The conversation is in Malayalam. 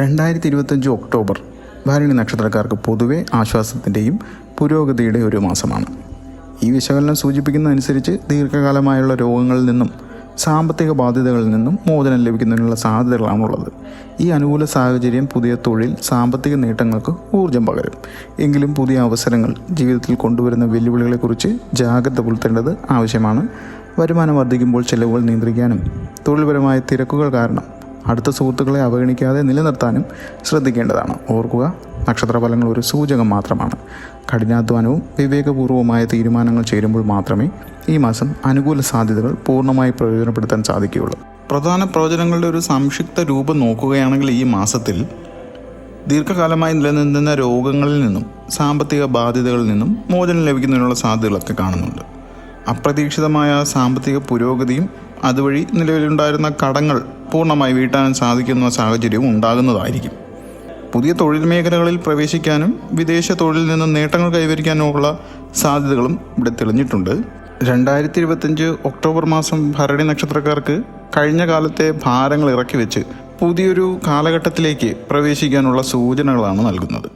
രണ്ടായിരത്തി ഇരുപത്തഞ്ച് ഒക്ടോബർ ഭരണി നക്ഷത്രക്കാർക്ക് പൊതുവെ ആശ്വാസത്തിന്റെയും പുരോഗതിയുടെ ഒരു മാസമാണ്. ഈ വിശകലനം സൂചിപ്പിക്കുന്നതനുസരിച്ച് ദീർഘകാലമായുള്ള രോഗങ്ങളിൽ നിന്നും സാമ്പത്തിക ബാധ്യതകളിൽ നിന്നും മോചനം ലഭിക്കുന്നതിനുള്ള സാധ്യതകളാണുള്ളത് ഈ അനുകൂല സാഹചര്യം പുതിയ തൊഴിൽ സാമ്പത്തിക നേട്ടങ്ങൾക്ക് ഊർജം പകരും. എങ്കിലും പുതിയ അവസരങ്ങൾ ജീവിതത്തിൽ കൊണ്ടുവരുന്ന വെല്ലുവിളികളെക്കുറിച്ച് ജാഗ്രത പുലർത്തേണ്ടത് ആവശ്യമാണ്. വരുമാനം വർദ്ധിക്കുമ്പോൾ ചെലവുകൾ നിയന്ത്രിക്കാനും തൊഴിൽപരമായ തിരക്കുകൾ കാരണം അടുത്ത സുഹൃത്തുക്കളെ അവഗണിക്കാതെ നിലനിർത്താനും ശ്രദ്ധിക്കേണ്ടതാണ്. ഓർക്കുക നക്ഷത്രഫലങ്ങൾ ഒരു സൂചകം മാത്രമാണ്. കഠിനാധ്വാനവും വിവേകപൂർവമായ തീരുമാനങ്ങൾ ചേരുമ്പോൾ മാത്രമേ ഈ മാസം അനുകൂല സാധ്യതകൾ പൂർണമായി പ്രയോജനപ്പെടുത്താൻ സാധിക്കുകയുള്ളൂ. പ്രധാന പ്രവചനങ്ങളുടെ ഒരു സംക്ഷിപ്ത രൂപം നോക്കുകയാണെങ്കിൽ ഈ മാസത്തിൽ ദീർഘകാലമായി നിലനിന്നിരുന്ന രോഗങ്ങളിൽ നിന്നും സാമ്പത്തിക ബാധ്യതകളിൽ നിന്നും മോചനം ലഭിക്കുന്നതിനുള്ള സാധ്യതകളൊക്കെ കാണുന്നുണ്ട്. അപ്രതീക്ഷിതമായ സാമ്പത്തിക പുരോഗതിയും അതുവഴി നിലവിലുണ്ടായിരുന്ന കടങ്ങൾ പൂർണമായി വീട്ടാൻ സാധിക്കുന്ന സാഹചര്യവും ഉണ്ടാകുന്നതായിരിക്കും. പുതിയ തൊഴിൽ മേഖലകളിൽ പ്രവേശിക്കാനും വിദേശ തൊഴിലിൽ നിന്ന് നേട്ടങ്ങൾ കൈവരിക്കാനുമുള്ള സാധ്യതകളും ഇവിടെ തെളിഞ്ഞിട്ടുണ്ട്. രണ്ടായിരത്തി ഇരുപത്തഞ്ച് ഒക്ടോബർ മാസം ഭരണി നക്ഷത്രക്കാർക്ക് കഴിഞ്ഞ കാലത്തെ ഭാരങ്ങൾ ഇറക്കി വെച്ച് പുതിയൊരു കാലഘട്ടത്തിലേക്ക് പ്രവേശിക്കാനുള്ള സൂചനകളാണ് നൽകുന്നത്.